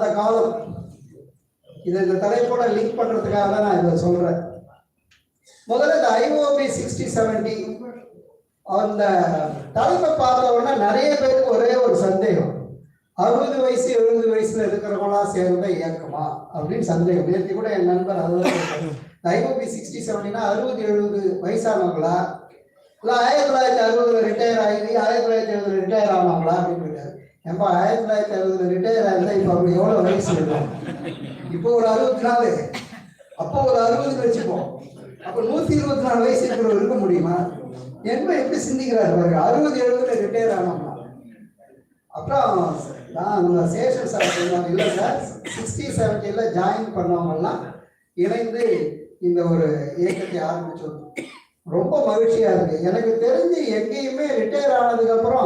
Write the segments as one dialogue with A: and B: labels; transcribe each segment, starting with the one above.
A: அந்த காலம். இதை இந்த தலைப்போட லிங்க் பண்றதுக்காக தான் நான் இதை சொல்றேன். முதல்ல இந்த ஐஓபி சிக்ஸ்டி செவன்டி அந்த தலைப்பை பார்த்த உடனே நிறைய பேருக்கு ஒரே ஒரு சந்தேகம். அறுபது வயசு எழுபது வயசுல இருக்கிறவங்களாம் சேர்ந்த இயக்கமா? அப்படின்னு சந்தேகம். நேற்று கூட என் நண்பர் அதுதான் ஐஓபி சிக்ஸ்டி செவன்டினா அறுபது எழுபது வயசானவங்களா? இல்லை ஆயிரத்தி தொள்ளாயிரத்தி அறுபதுல ரிட்டையர் ஆகி ஆயிரத்தி தொள்ளாயிரத்தி எழுபதுல ரிட்டையர் ஆனவங்களா? அப்படின்னு ஏன்பா ஆயிரத்தி தொள்ளாயிரத்தி அறுபதுல ரிட்டையர் ஆயிருந்தா இப்போ அவங்க எவ்வளோ வயசு இருக்கும் இப்போ ஒரு அறுபத்தி நாலு அப்போ ஒரு அறுபது வச்சுப்போம். அப்போ நூற்றி இருபத்தி நாலு வயசு இருக்கிறவர் இருக்க முடியுமா? என்ப எப்படி சிந்திக்கிறார் பாருங்க. அறுபது எழுபதுல ரிட்டையர் ஆனவங்களா அப்புறம் நான் சேஷன் சார் சொன்னாங்க இல்லை சார் சிக்ஸ்டி செவன்ட்டியில் ஜாயின் பண்ணவங்கலாம் இணைந்து இந்த ஒரு இயக்கத்தை ஆரம்பிச்சோம். ரொம்ப மகிழ்ச்சியா இருக்கு. எனக்கு தெரிஞ்சு எங்கேயுமே ரிட்டையர் ஆனதுக்கப்புறம்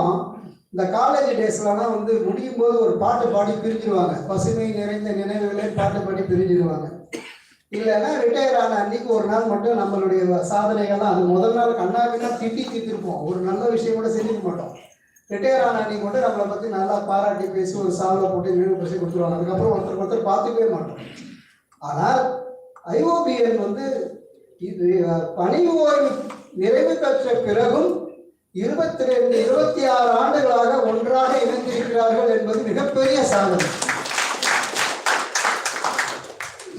A: இந்த காலேஜ் டேஸ்லலாம் வந்து முடியும் போது ஒரு பாட்டு பாடி பிரிஞ்சிருவாங்க. பசுமை நிறைந்த நினைவுகளே பாட்டு பாடி பிரிஞ்சிருவாங்க. இல்லைன்னா ரிட்டையர் ஆன அன்னைக்கு ஒரு நாள் மட்டும் நம்மளுடைய சாதனைகள்லாம் அது முதல் நாள் கண்ணாவினா திட்டி தீர்த்திருப்போம். ஒரு நல்ல விஷயம் கூட செஞ்சுக்க மாட்டோம். ரிட்டையர் ஆன அன்னைக்கு மட்டும் நம்மளை பற்றி நல்லா பாராட்டி பேசி ஒரு சால்வை போட்டு நினைவு பேசி கொடுத்துருவாங்க. அதுக்கப்புறம் ஒருத்தர் ஒருத்தர் பார்த்துக்கவே மாட்டோம். ஆனால் ஐஓபிஎன் வந்து இது பணி ஓய்வு நிறைவு பெற்ற பிறகும் இருபத்தி ரெண்டு இருபத்தி ஆறு ஆண்டுகளாக ஒன்றாக இணைந்திருக்கிறார்கள் என்பது மிகப்பெரிய சாதனை.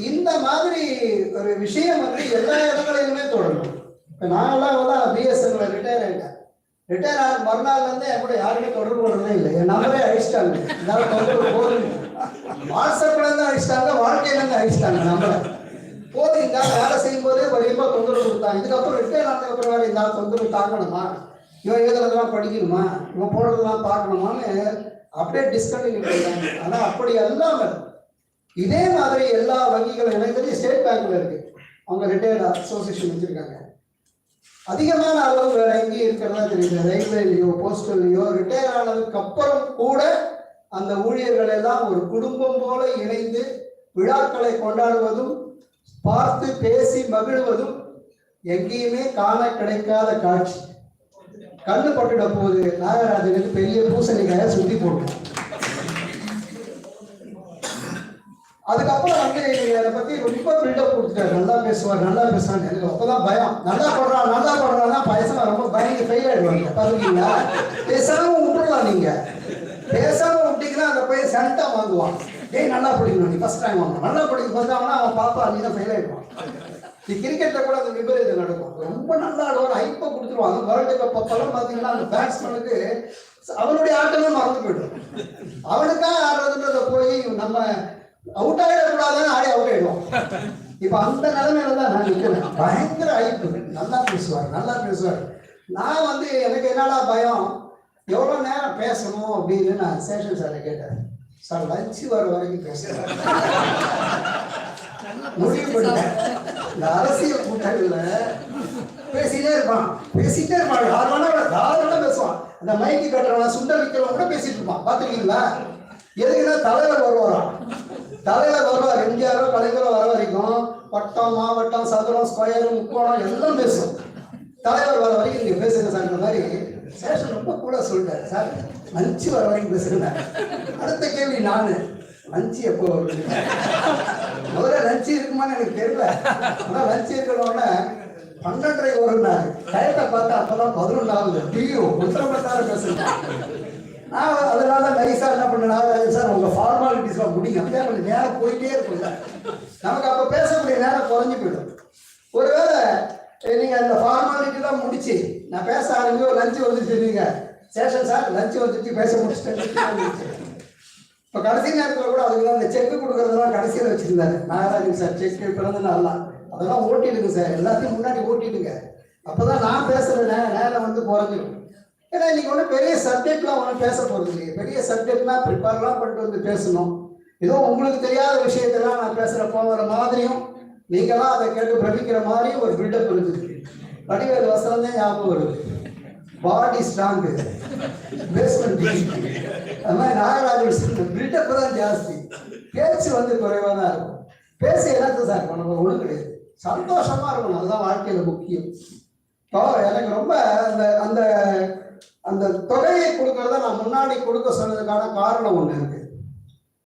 A: இந்த மாதிரி ஒரு விஷயம் வந்து எல்லா இடங்களிலுமே தொடரும். இப்போ நாங்களாம் வந்து பிஎஸ்என்ல ரிட்டையர் ஆகிட்டேன் ரிட்டையர் ஆன மறுநாள் வந்து என் கூட யாருமே தொடர்பு கொள்றதே இல்லை. என் நம்பரே அழிச்சிட்டாங்க இதனால தொடர்பு போதும் வாட்ஸ்அப்ல இருந்து அழிச்சிட்டாங்க வாழ்க்கையில இருந்து அழிச்சிட்டாங்க நம்பரை போதும் இந்த வேலை செய்யும் போதே வழியமா தொந்தரவு கொடுத்தாங்க. இதுக்கப்புறம் ரிட்டையர் ஆனதுக்கு அப்புறம் வேற இந்த தொந்தரவு தாங்கணுமா? இவன் எழுதுறதெல்லாம் படிக்கணுமா? இவன் போடுறதெல்லாம் பார்க்கணுமான்னு அப்படியே டிஸ்கண்டினியூ பண்ணிட்டாங்க ஆனா அப்படி அல்லாமல் இதே மாதிரி எல்லா வங்கிகளும் எனக்கு தெரிஞ்சு ஸ்டேட் பேங்க்ல இருக்கு. அவங்க ரிட்டையர்ட் அசோசியேஷன் வச்சிருக்காங்க. அதிகமான அளவு வேற எங்கேயும் இருக்கிறதா தெரியுது ரயில்வேலையோ போஸ்டல்லையோ ரிட்டையர் ஆனதுக்கு அப்புறம் கூட அந்த ஊழியர்கள் எல்லாம் ஒரு குடும்பம் போல இணைந்து விழாக்களை கொண்டாடுவதும் பார்த்து பேசி மகிழ்வதும் எங்கேயுமே காண கிடைக்காத காட்சி. கண்ணு பட்டுட போது நாகராஜனுக்கு பெரிய பூசணிக்காய சுத்தி போட்டோம் அதுக்கப்புறம் வந்து அதை பத்தி ரொம்ப பில்டப் கொடுத்துட்டாரு. நல்லா பேசுவார் நல்லா பேசுவார் எனக்கு அப்பதான் பயம். நல்லா படுறான் நல்லா படுறான்னா பைசா ரொம்ப பயங்கர ஃபெயில் ஆயிடுவாங்க. பாத்துக்கீங்களா பேசாம விட்டுறலாம் நீங்க. பேசாம விட்டீங்கன்னா அந்த பையன் சென்டா வாங்குவான். டேய் நல்லா படிக்கணும். நீ ஃபர்ஸ்ட் ரேங்க் வாங்கணும். நல்லா படிக்க பார்த்தாங்கன்னா அவன் பாப்பா நீ தான் ஃபெயில் ஆயிடுவான். நீ கிரிக்கெட்டில் கூட அந்த விபரீதம் நடக்கும். ரொம்ப நல்லா ஆடுவார் ஹைப்பை கொடுத்துருவாங்க வேர்ல்டு கப் அப்பெல்லாம் பார்த்தீங்கன்னா அந்த பேட்ஸ்மேனுக்கு அவனுடைய ஆட்டமே மறந்து போயிடும். அவனுக்காக ஆடுறதுன்றத போய் நம்ம அவுட் ஆகிடக்கூடாதுன்னு ஆடி அவுட் ஆயிடுவோம் இப்போ அந்த நிலைமையில தான் நான் நிற்கிறேன் பயங்கர ஐப்பு நல்லா பேசுவார் நல்லா பேசுவார். நான் வந்து எனக்கு என்னடா பயம்? எவ்வளோ நேரம் பேசணும் அப்படின்னு நான் சேஷன் சாரை கேட்டேன். சார் லஞ்சு வர வரைக்கும் பேசுறேன். முடிவு பண்ணிட்டேன். இந்த அரசியல் கூட்டங்கள்ல பேசிட்டே இருப்பான். பேசிட்டே இருப்பான். யார் வேணா தாராளமா பேசுவான். அந்த மைக்கு கட்டுறவன் சுண்டல் விற்கிறவன் கூட பேசிட்டு இருப்பான். பாத்துருக்கீங்களா? எதுக்குன்னா தலைவர் வருவாராம். தலைவர் வருவார். எம்ஜிஆரோ கலைஞரோ வர வரைக்கும் வட்டம் மாவட்டம் சதுரம் ஸ்கொயர் முக்கோணம் எல்லாம் பேசும் தலைவர் வர வரைக்கும் நீங்க பேசுங்க சார். இந்த மாதிரி சேஷன் ரொம்ப கூட சொல்லிட்டாரு சார். லஞ்சு வர வரைக்கும் பேசுறேன். அடுத்த கேள்வி நானு. லஞ்சு எப்போ வருது முதல்ல லஞ்சு இருக்குமான்னு எனக்கு தெரியல. ஆனா லஞ்சு இருக்கணும்னா பன்னெண்டரை வரும்னாரு. டயத்தை பார்த்தா அப்பதான் பதினொன்று ஆகுது டியூ ஒன்றரை மணி பேசுறேன். நான் அதனால நைஸா என்ன பண்ணேன் சார் உங்க ஃபார்மாலிட்டிஸ்லாம் முடிங்க. அப்படியே கொஞ்சம் நேரம் போயிட்டே இருக்கும்ல நமக்கு அப்ப பேசக்கூடிய நேரம் குறைஞ்சு போயிடும். ஒருவேளை நீங்க அந்த ஃபார்மாலிட்டி தான் முடிச்சு நான் பேச ஆரம்பிச்சு லஞ்சு வந்துச்சு நீங்க சேஷன் சார் லஞ்சு வந்துச்சு பேச முடிச்சுட்டேன் இப்போ கடைசி நேரத்தில் கூட அதுக்கு அந்த செக்கு கொடுக்கறதெல்லாம் கடைசியில் வச்சுருந்தாரு. நாகராஜன் சார் செக்கு பிறந்த நாள்லாம் அதெல்லாம் ஓட்டிடுங்க சார். எல்லாத்தையும் முன்னாடி ஓட்டிடுங்க. அப்பதான் நான் பேசுற நே நேரம் வந்து குறைஞ்சிடும் ஏன்னா இன்னைக்கு ஒன்றும் பெரிய சப்ஜெக்ட்லாம் ஒன்றும் பேச போகிறது இல்லையே. பெரிய சப்ஜெக்ட்லாம் ப்ரிப்பேர்லாம் பண்ணிட்டு வந்து பேசணும். ஏதோ உங்களுக்கு தெரியாத விஷயத்தெல்லாம் நான் பேசுகிற போகிற மாதிரியும் நீங்களாம் அதை கேட்டு பிரமிக்கிற மாதிரியும் ஒரு பில்டப் இருக்குது. வடிவேல் வசனம் தான் ஞாபகம் வருது. பாடி ஸ்ட்ராங்கு பேஸ்மெண்ட் அது மாதிரி நாகராஜன் பில்டப் தான் ஜாஸ்தி. பேச்சு வந்து குறைவாக தான் இருக்கும். பேசி என்னத்த சார் பண்ண ஒழுங்கு கிடையாது. சந்தோஷமா இருக்கணும் அதுதான் வாழ்க்கையில முக்கியம். இப்போ எனக்கு ரொம்ப அந்த அந்த அந்த தொகையை கொடுக்கறத நான் முன்னாடி கொடுக்க சொன்னதுக்கான காரணம் ஒன்று இருக்கு.